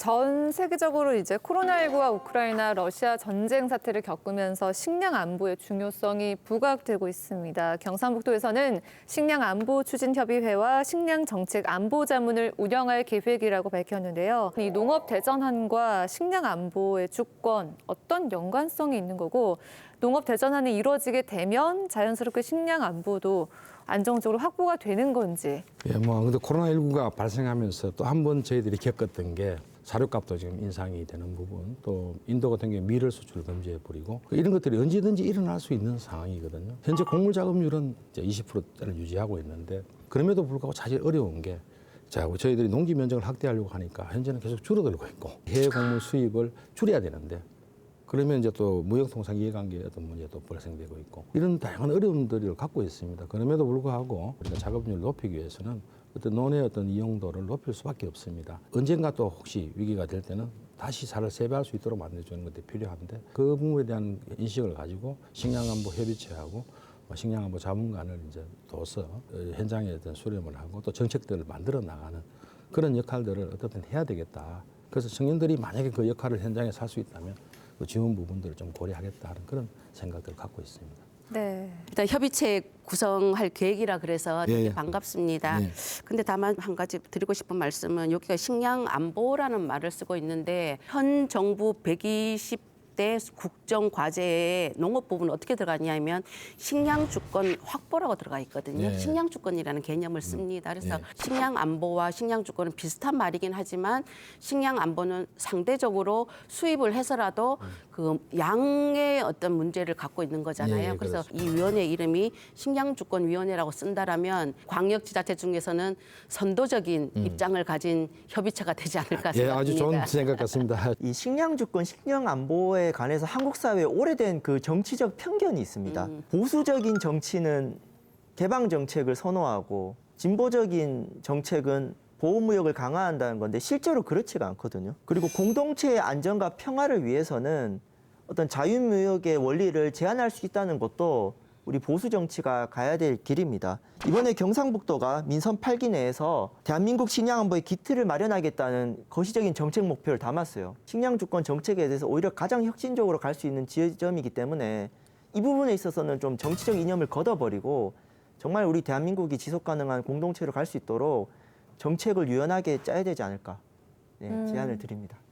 전 세계적으로 이제 코로나19와 우크라이나, 러시아 전쟁 사태를 겪으면서 식량 안보의 중요성이 부각되고 있습니다. 경상북도에서는 식량 안보 추진 협의회와 식량 정책 안보 자문을 운영할 계획이라고 밝혔는데요. 이 농업 대전환과 식량 안보의 주권 어떤 연관성이 있는 거고 농업 대전환이 이루어지게 되면 자연스럽게 식량 안보도 안정적으로 확보가 되는 건지 예, 뭐 근데 코로나19가 발생하면서 또 한 번 저희들이 겪었던 게 사료값도 지금 인상이 되는 부분, 또 인도 같은 경우에 밀을 수출 금지해 버리고 이런 것들이 언제든지 일어날 수 있는 상황이거든요. 현재 곡물 작업률은 이제 20%대를 유지하고 있는데 그럼에도 불구하고 사실 어려운 게 자, 저희들이 농지 면적을 확대하려고 하니까 현재는 계속 줄어들고 있고 해외 곡물 수입을 줄여야 되는데 그러면 이제 또 무역통상 이해관계의 어떤 문제도 발생되고 있고 이런 다양한 어려움들을 갖고 있습니다. 그럼에도 불구하고 우리가 작업률을 높이기 위해서는 어떤 논의 어떤 이용도를 높일 수밖에 없습니다. 언젠가 또 혹시 위기가 될 때는 다시 살을 재배할 수 있도록 만들어주는 것들이 필요한데 그 부분에 대한 인식을 가지고 식량안보 협의체하고 뭐 식량안보 자문관을 이제 둬서 어, 현장에 어떤 수렴을 하고 또 정책들을 만들어 나가는 그런 역할들을 어떻든 해야 되겠다. 그래서 청년들이 만약에 그 역할을 현장에 살수 있다면 그 지원 부분들을 좀 고려하겠다는 그런 생각들을 갖고 있습니다. 네. 일단 협의체 구성할 계획이라 그래서 되게 예, 예. 반갑습니다. 예. 근데 다만 한 가지 드리고 싶은 말씀은 여기가 식량 안보라는 말을 쓰고 있는데 현 정부 120 대 국정 과제에 농업 부분은 어떻게 들어가냐면 식량 주권 확보라고 들어가 있거든요. 예. 식량 주권이라는 개념을 씁니다. 그래서 예. 식량 안보와 식량 주권은 비슷한 말이긴 하지만 식량 안보는 상대적으로 수입을 해서라도 그 양의 어떤 문제를 갖고 있는 거잖아요. 예, 그래서 그렇습니다. 이 위원회 이름이 식량 주권 위원회라고 쓴다라면 광역 지자체 중에서는 선도적인 입장을 가진 협의체가 되지 않을까 음. 예, 생각합니다. 아주 좋은 생각 같습니다. 이 식량 주권, 식량 안보에 관해서 한국 사회에 오래된 그 정치적 편견이 있습니다. 보수적인 정치는 개방 정책을 선호하고 진보적인 정책은 보호무역을 강화한다는 건데 실제로 그렇지가 않거든요. 그리고 공동체의 안전과 평화를 위해서는 어떤 자유무역의 원리를 제한할 수 있다는 것도 우리 보수 정치가 가야 될 길입니다. 이번에 경상북도가 민선 8기 내에서 대한민국 식량 안보의 기틀을 마련하겠다는 거시적인 정책 목표를 담았어요. 식량 주권 정책에 대해서 오히려 가장 혁신적으로 갈 수 있는 지점이기 때문에 이 부분에 있어서는 좀 정치적 이념을 걷어버리고 정말 우리 대한민국이 지속 가능한 공동체로 갈 수 있도록 정책을 유연하게 짜야 되지 않을까 네, 제안을 드립니다.